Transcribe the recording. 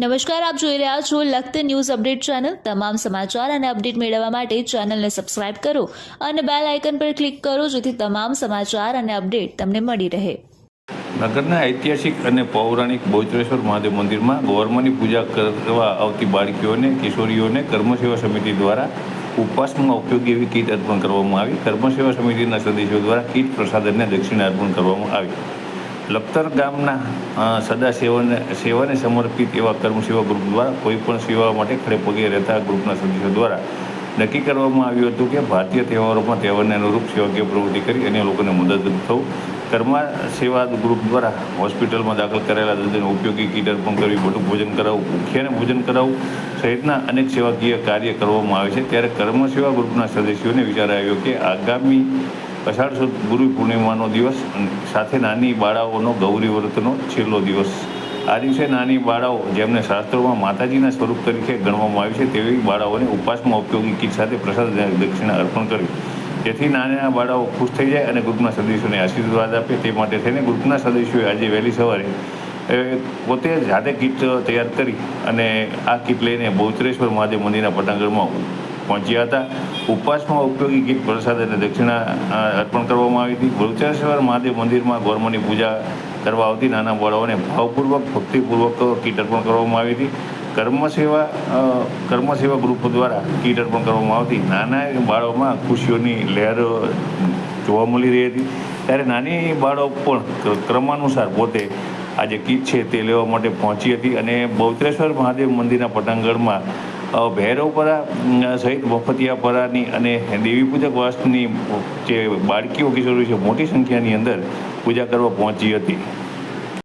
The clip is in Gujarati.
નમસ્કાર, આપ જોઈ રહ્યા છો લખત ન્યૂઝ અપડેટ ચેનલ. તમામ સમાચાર અને અપડેટ મેળવવા માટે ચેનલને સબસ્ક્રાઇબ કરો અને બેલ આઇકન પર ક્લિક કરો જેથી તમામ સમાચાર અને અપડેટ તમને મળી રહે. નગરના ઐતિહાસિક અને પૌરાણિક બહુચરેશ્વર મહાદેવ મંદિરમાં ગૌરમાની પૂજા કરવા આવતી બાળકીઓને, કિશોરીઓને કર્મસેવા સમિતિ દ્વારા ઉપવાસમાં ઉપયોગી એવી કીટ અર્પણ કરવામાં આવી. કર્મસેવા સમિતિના સદસ્યો દ્વારા કીટ પ્રસાદને દક્ષિણા અર્પણ કરવામાં આવી લખતર ગામના સદા સેવાને સેવાને સમર્પિત એવા કર્મસેવા ગ્રુપ દ્વારા કોઈપણ સેવા માટે ખડે પગે રહેતા ગ્રુપના સદસ્યો દ્વારા નક્કી કરવામાં આવ્યું હતું કે ભારતીય તહેવારોમાં તહેવારને અનુરૂપ સેવાકીય પ્રવૃત્તિ કરી અને લોકોને મદદરૂપ થવું. કર્મા સેવા ગ્રુપ દ્વારા હોસ્પિટલમાં દાખલ કરેલા દર્દીને ઉપયોગી કીટ અર્પણ કરવી, મોટું ભોજન કરાવવું, ભૂખ્યાને ભોજન કરાવવું સહિતના અનેક સેવાકીય કાર્ય કરવામાં આવે છે. ત્યારે કર્મ સેવા ગ્રુપના સદસ્યોને વિચાર આવ્યો કે આગામી અષાઢ સુદ ગુરુ પૂર્ણિમાનો દિવસ સાથે નાની બાળાઓનો ગૌરી વ્રતનો છેલ્લો દિવસ. આ દિવસે નાની બાળાઓ જેમને શાસ્ત્રોમાં માતાજીના સ્વરૂપ તરીકે ગણવામાં આવ્યું છે, તેવી બાળાઓને ઉપવાસમાં ઉપયોગી કીટ સાથે પ્રસાદ દક્ષિણા અર્પણ કરવી. જેથી નાના બાળાઓ ખુશ થઈ જાય અને ગ્રુપના સદસ્યોને આશીર્વાદ આપે. તે માટે થઈને ગ્રુપના સદસ્યોએ આજે વહેલી સવારે પોતે જાતે કીટ તૈયાર કરી અને આ કીટ લઈને બહુચરેશ્વર મહાદેવ મંદિરના પટાંગણમાં પહોંચ્યા હતા. ઉપવાસમાં ઉપયોગી ગીત પ્રસાદ અને દક્ષિણા અર્પણ કરવામાં આવી હતી. બહુચરેશ્વર મહાદેવ મંદિરમાં ગૌરમાની પૂજા કરવા આવતી નાના બાળાઓને ભાવપૂર્વક, ભક્તિપૂર્વક કીટ અર્પણ કરવામાં આવી હતી. કર્મસેવા કર્મસેવા ગ્રુપ દ્વારા કીટ અર્પણ કરવામાં આવતી. નાના બાળકોમાં ખુશીઓની લહેર જોવા મળી રહી હતી. ત્યારે નાની બાળકો પણ ક્રમાનુસાર પોતે આ જે કીટ છે તે લેવા માટે પહોંચી હતી અને બૌત્રેશ્વર મહાદેવ મંદિરના પટાંગણમાં ભૈરવપરા સહિત મફતિયાપરાની અને દેવી પૂજક વાસની જે બાળકીઓ કિશોરી છે, મોટી સંખ્યાની અંદર પૂજા કરવા પહોંચી હતી.